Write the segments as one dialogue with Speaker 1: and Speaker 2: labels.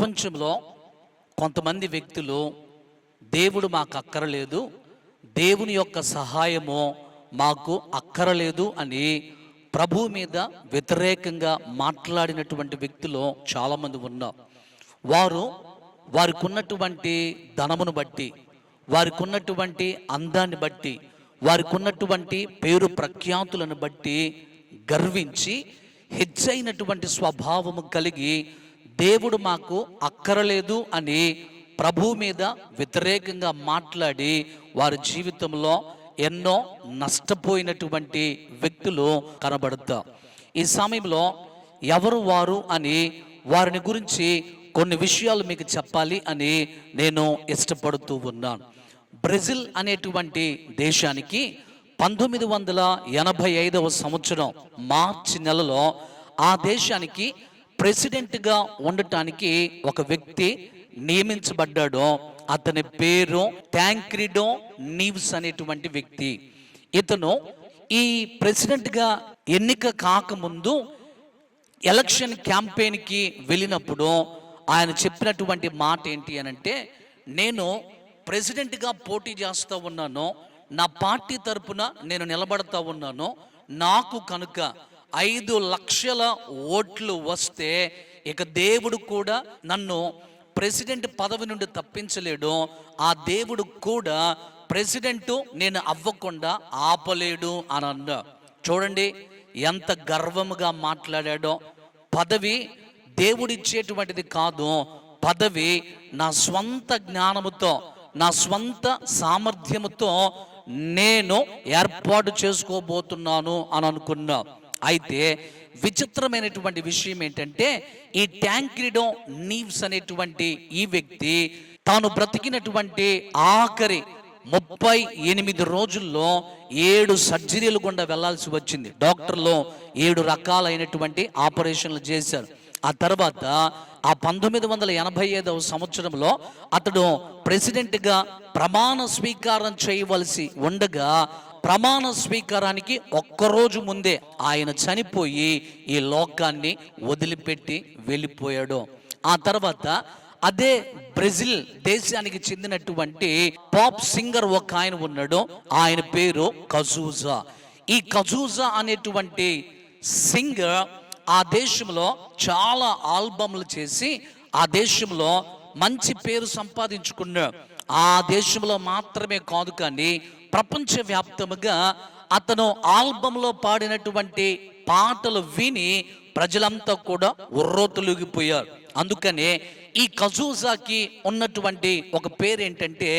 Speaker 1: ప్రపంచంలో కొంతమంది వ్యక్తులు దేవుడు మాకు అక్కరలేదు దేవుని యొక్క సహాయము మాకు అక్కరలేదు అని ప్రభు మీద వ్యతిరేకంగా మాట్లాడినటువంటి వ్యక్తులు చాలామంది ఉన్నారు. వారు వారికి ఉన్నటువంటి ధనమును బట్టి వారికి ఉన్నటువంటి అందాన్ని బట్టి వారికి ఉన్నటువంటి పేరు ప్రఖ్యాతులను బట్టి గర్వించి హెచ్చైనటువంటి స్వభావము కలిగి దేవుడు మాకు అక్కరలేదు అని ప్రభు మీద వ్యతిరేకంగా మాట్లాడి వారి జీవితంలో ఎన్నో నష్టపోయినటువంటి వ్యక్తులు కనబడతారు ఈ సమయంలో ఎవరు వారు అని వారిని గురించి కొన్ని విషయాలు మీకు చెప్పాలి అని నేను ఇష్టపడుతూ ఉన్నాను. బ్రెజిల్ అనేటువంటి దేశానికి పంతొమ్మిది వందల ఎనభై ఐదవ సంవత్సరం మార్చి నెలలో ఆ దేశానికి ప్రెసిడెంట్గా ఉండటానికి ఒక వ్యక్తి నియమించబడ్డాడు అతని పేరు ట్యాంక్రిడో నీవ్స్ అనేటువంటి వ్యక్తి. ఇతను ఈ ప్రెసిడెంట్గా ఎన్నిక కాకముందు ఎలక్షన్ క్యాంపెయిన్కి వెళ్ళినప్పుడు ఆయన చెప్పినటువంటి మాట ఏంటి అని అంటే నేను ప్రెసిడెంట్గా పోటీ చేస్తూ ఉన్నాను నా పార్టీ తరపున నేను నిలబడతా ఉన్నాను నాకు కనుక ఐదు లక్షల ఓట్లు వస్తే ఇక దేవుడు కూడా నన్ను ప్రెసిడెంట్ పదవి నుండి తప్పించలేడు. ఆ దేవుడు కూడా ప్రెసిడెంట్ నేను అవ్వకుండా ఆపలేడు అని అన్నా చూడండి ఎంత గర్వముగా మాట్లాడాడో. పదవి దేవుడిచ్చేటువంటిది కాదు. పదవి నా స్వంత జ్ఞానముతో నా స్వంత సామర్థ్యముతో నేను ఏర్పాటు చేసుకోబోతున్నాను అని అనుకున్నా. అయితే విచిత్రమైనటువంటి విషయం ఏంటంటే ఈ ట్యాంక్రిడో నీవ్స్ అనేటువంటి ఈ వ్యక్తి తాను బ్రతికినటువంటి ఆఖరి ముప్పై ఎనిమిది రోజుల్లో ఏడు సర్జరీలు గుండా వెళ్ళాల్సి వచ్చింది. డాక్టర్లు ఏడు రకాలైనటువంటి ఆపరేషన్లు చేశారు. ఆ తర్వాత ఆ పంతొమ్మిది వందల ఎనభై ఐదవ సంవత్సరంలో అతడు ప్రెసిడెంట్గా ప్రమాణ స్వీకారం చేయవలసి ఉండగా ప్రమాణ స్వీకారానికి ఒక్కరోజు ముందే ఆయన చనిపోయి ఈ లోకాన్ని వదిలిపెట్టి వెళ్ళిపోయాడు. ఆ తర్వాత అదే బ్రెజిల్ దేశానికి చెందినటువంటి పాప్ సింగర్ ఒక ఆయన ఉన్నాడు. ఆయన పేరు కజూజా. ఈ కజూజా అనేటువంటి సింగర్ ఆ దేశంలో చాలా ఆల్బమ్లు చేసి ఆ దేశంలో మంచి పేరు సంపాదించుకున్నాడు. ఆ దేశంలో మాత్రమే కాదు కానీ ప్రపంచవ్యాప్తముగా అతను ఆల్బంలో పాడినటువంటి పాటలు విని ప్రజలంతా కూడా ఉర్రోతులుగిపోయారు. అందుకనే ఈ కజూజాకి ఉన్నటువంటి ఒక పేరు ఏంటంటే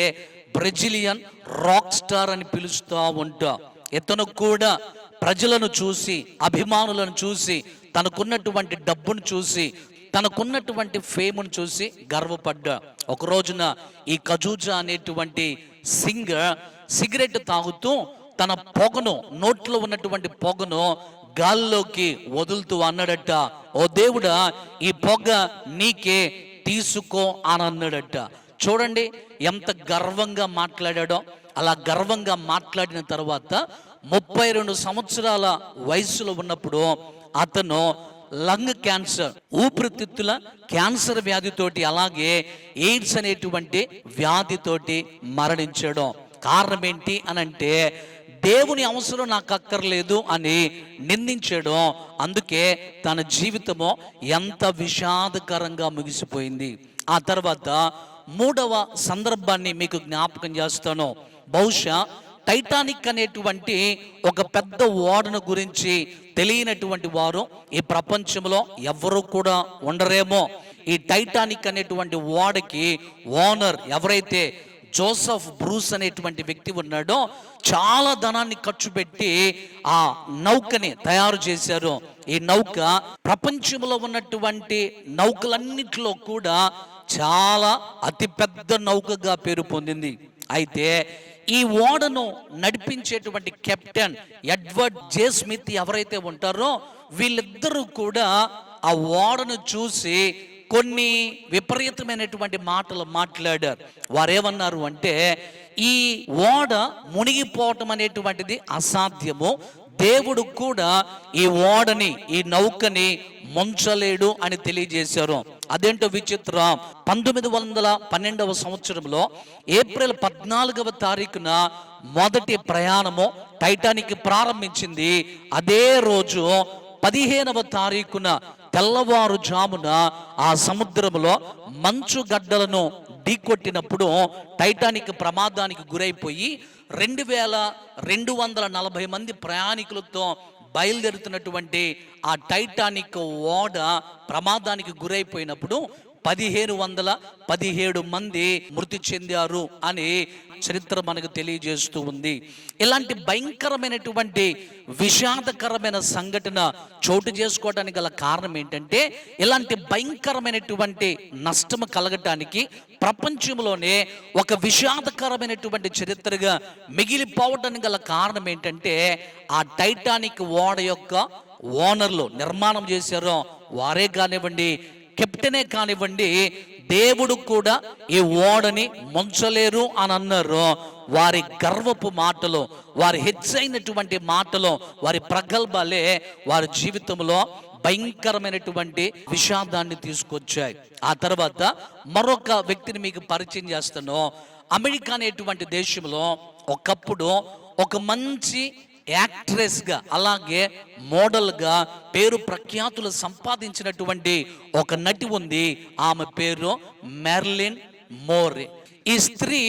Speaker 1: బ్రెజిలియన్ రాక్ స్టార్ అని పిలుస్తూ ఉంటా. ఇతను కూడా ప్రజలను చూసి అభిమానులను చూసి తనకున్నటువంటి డబ్బును చూసి తనకున్నటువంటి ఫేమ్ను చూసి గర్వపడ్డా. ఒక రోజున ఈ కజూజా అనేటువంటి సింగర్ సిగరెట్ తాగుతూ తన పొగను నోట్లో ఉన్నటువంటి పొగను గాల్లోకి వదులుతూ అన్నాడట ఓ దేవుడా ఈ పొగ నీకే తీసుకో అని అన్నాడట. చూడండి ఎంత గర్వంగా మాట్లాడాడో. అలా గర్వంగా మాట్లాడిన తర్వాత ముప్పై రెండు సంవత్సరాల వయసులో ఉన్నప్పుడు అతను లంగ్ క్యాన్సర్ ఊపిరితిత్తుల క్యాన్సర్ వ్యాధితోటి అలాగే ఎయిడ్స్ అనేటువంటి వ్యాధితోటి మరణించడం. కారణం ఏంటి అని అంటే దేవుని అవసరం నాకు అక్కర్లేదు అని నిందించడం. అందుకే తన జీవితము ఎంత విషాదకరంగా ముగిసిపోయింది. ఆ తర్వాత మూడవ సందర్భాన్ని మీకు జ్ఞాపకం చేస్తాను. బహుశా టైటానిక్ అనేటువంటి ఒక పెద్ద ఓడను గురించి తెలియనటువంటి వారు ఈ ప్రపంచంలో ఎవరు కూడా ఉండరేమో. ఈ టైటానిక్ అనేటువంటి ఓడకి ఓనర్ ఎవరైతే జోసఫ్ బ్రూస్ అనేటువంటి వ్యక్తి ఉన్నాడో. చాలా ధనాన్ని ఖర్చు పెట్టి ఆ నౌకని తయారు చేశారు. ఈ నౌక ప్రపంచంలో ఉన్నటువంటి నౌకలన్నిటిలో కూడా చాలా అతిపెద్ద నౌకగా పేరు పొందింది. అయితే ఈ ఓడను నడిపించేటువంటి కెప్టెన్ ఎడ్వర్డ్ జే స్మిత్ ఎవరైతే ఉంటారో వీళ్ళిద్దరూ కూడా ఆ ఓడను చూసి కొన్ని విపరీతమైనటువంటి మాటలు మాట్లాడారు. వారేమన్నారు అంటే ఈ ఓడ మునిగిపోవటం అనేటువంటిది అసాధ్యము. దేవుడు కూడా ఈ ఓడని ఈ నౌకని ముంచలేడు అని తెలియజేశారు. అదేంటో విచిత్రం. పంతొమ్మిది వందల పన్నెండవ సంవత్సరంలో ఏప్రిల్ పద్నాలుగవ తారీఖున మొదటి ప్రయాణము టైటానిక్ ప్రారంభించింది. అదే రోజు పదిహేనవ తారీఖున తెల్లవారుజామున ఆ సముద్రంలో మంచు గడ్డలను ఢీకొట్టినప్పుడు టైటానిక్ ప్రమాదానికి గురైపోయి రెండు వేల రెండు వందల నలభై మంది ప్రయాణికులతో బయలుదేరుతున్నటువంటి ఆ టైటానిక్ ఓడ ప్రమాదానికి గురైపోయినప్పుడు పదిహేను వందల పదిహేడు మంది మృతి చెందారు అని చరిత్ర మనకు తెలియజేస్తూ ఉంది. ఇలాంటి భయంకరమైనటువంటి విషాదకరమైన సంఘటన చోటు చేసుకోవడానికి గల కారణం ఏంటంటే ఇలాంటి భయంకరమైనటువంటి నష్టం కలగటానికి ప్రపంచంలోనే ఒక విషాదకరమైనటువంటి చరిత్రగా మిగిలిపోవడానికి గల కారణం ఏంటంటే ఆ టైటానిక్ ఓడ యొక్క ఓనర్లు నిర్మాణం చేశారో. వారే కానివ్వండి కెప్టెనే కానివ్వండి దేవుడు కూడా ఈ ఓడని ముంచలేరు అని అన్నారు. వారి గర్వపు మాటలు వారి హెచ్చైనటువంటి మాటలు వారి ప్రగల్భాలే వారి జీవితంలో భయంకరమైనటువంటి విషాదాన్ని తీసుకొచ్చాయి. ఆ తర్వాత మరొక వ్యక్తిని మీకు పరిచయం చేస్తాను. అమెరికా అనేటువంటి దేశంలో ఒకప్పుడు ఒక మంచి యాక్ట్రెస్గా అలాగే మోడల్గా పేరు ప్రఖ్యాతులు సంపాదించినటువంటి ఒక నటి ఉంది. ఆమె పేరు మెర్లిన్ మోరే. ఈ స్త్రీ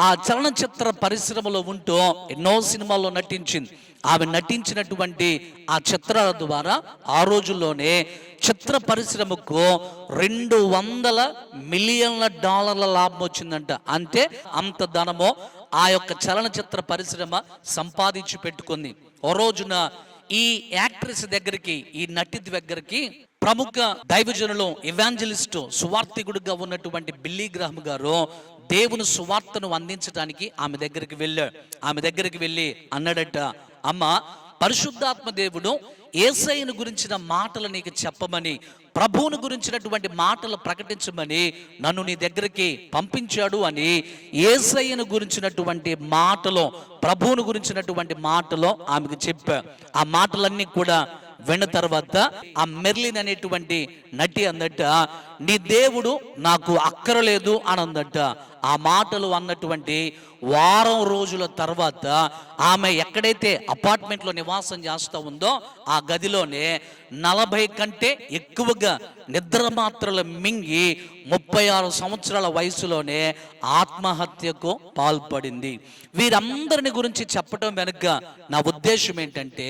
Speaker 1: ఆ చలనచిత్ర పరిశ్రమలో ఉంటూ ఎన్నో సినిమాల్లో నటించింది. ఆమె నటించినటువంటి ఆ చిత్రాల ద్వారా ఆ రోజుల్లోనే చిత్ర పరిశ్రమకు రెండు వందల మిలియన్ల డాలర్ల లాభం వచ్చిందంట. అంటే అంత ధనము ఆ యొక్క చలనచిత్ర పరిశ్రమ సంపాదించి పెట్టుకుంది. ఓ రోజున ఈ యాక్ట్రెస్ దగ్గరికి ఈ నటి దగ్గరికి ప్రముఖ దైవజనులు ఇవాంజలిస్టు సువార్థికుడుగా ఉన్నటువంటి బిల్లీ గ్రహం గారు దేవుని సువార్తను అందించడానికి ఆమె దగ్గరికి వెళ్ళాడు ఆమె దగ్గరికి వెళ్ళి అన్నాడట అమ్మ పరిశుద్ధాత్మ దేవుడు ఏసైను గురించిన మాటలు నీకు చెప్పమని ప్రభువును గురించినటువంటి మాటలు ప్రకటించమని నన్ను నీ దగ్గరికి పంపించాడు అని ఏసయ్యను గురించినటువంటి మాటలో ప్రభువును గురించినటువంటి మాటలో ఆమెకు చెప్పా. ఆ మాటలన్నీ కూడా విన్న తర్వాత ఆ మెర్లిన్ అనేటువంటి నటి అందట నీ దేవుడు నాకు అక్కరలేదు అని అందట ఆ మాటలు అన్నటువంటి వారం రోజుల తర్వాత ఆమె ఎక్కడైతే అపార్ట్మెంట్లో నివాసం చేస్తూ ఉందో ఆ గదిలోనే నలభై కంటే ఎక్కువగా నిద్ర మాత్రలు మింగి ముప్పై ఆరు సంవత్సరాల వయసులోనే ఆత్మహత్యకు పాల్పడింది. వీరందరిని గురించి చెప్పడం వెనుక నా ఉద్దేశం ఏంటంటే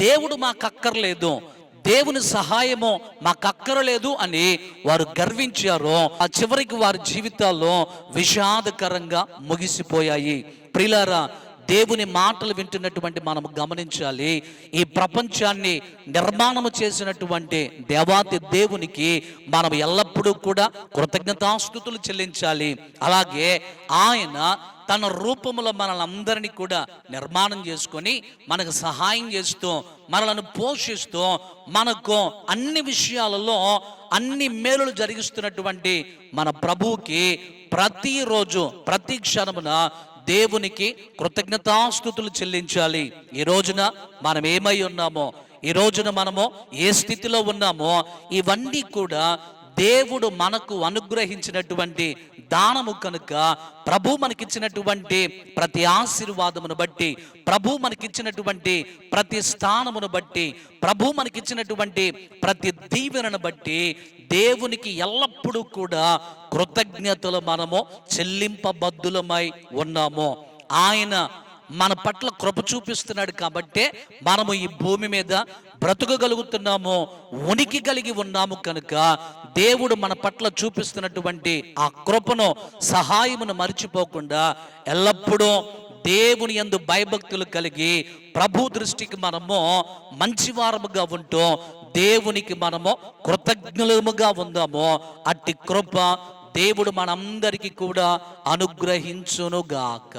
Speaker 1: దేవుడు మాకు అక్కర్లేదు దేవుని సహాయము మాకు అక్కరలేదు అని వారు గర్వించారు ఆ చివరికి వారి జీవితాల్లో విషాదకరంగా ముగిసిపోయాయి. ప్రిలారా దేవుని మాటలు వింటున్నటువంటి మనం గమనించాలి. ఈ ప్రపంచాన్ని నిర్మాణము చేసినటువంటి దేవాతి దేవునికి మనం ఎల్లప్పుడూ కూడా కృతజ్ఞతాస్థుతులు చెల్లించాలి. అలాగే ఆయన తన రూపంలో మనల్ అందరినీ కూడా నిర్మాణం చేసుకొని మనకు సహాయం చేస్తూ మనలను పోషిస్తూ మనకు అన్ని విషయాలలో అన్ని మేలులు జరిగిస్తున్నటువంటి మన ప్రభువుకి ప్రతిరోజు ప్రతి క్షణమున దేవునికి కృతజ్ఞతాస్థుతులు చెల్లించాలి. ఈ రోజున మనం ఏమై ఉన్నామో ఈ రోజున మనము ఏ స్థితిలో ఉన్నామో ఇవన్నీ కూడా దేవుడు మనకు అనుగ్రహించినటువంటి దానము కనుక ప్రభు మనకిచ్చినటువంటి ప్రతి ఆశీర్వాదమును బట్టి ప్రభు మనకిచ్చినటువంటి ప్రతి స్థానమును బట్టి ప్రభు మనకిచ్చినటువంటి ప్రతి దీవెనను బట్టి దేవునికి ఎల్లప్పుడూ కూడా కృతజ్ఞతలు మనము చెల్లింపబద్దులమై ఉన్నాము. ఆయన మన పట్ల కృప చూపిస్తున్నాడు కాబట్టే మనము ఈ భూమి మీద బ్రతకగలుగుతున్నాము ఉనికి కలిగి ఉన్నాము కనుక దేవుడు మన పట్ల చూపిస్తున్నటువంటి ఆ కృపను సహాయమును మర్చిపోకుండా ఎల్లప్పుడూ దేవుని యందు భయభక్తులు కలిగి ప్రభు దృష్టికి మనము మంచివారముగా ఉంటూ దేవునికి మనము కృతజ్ఞులముగా ఉందాము. అట్టి కృప దేవుడు మనందరికీ కూడా అనుగ్రహించునుగాక.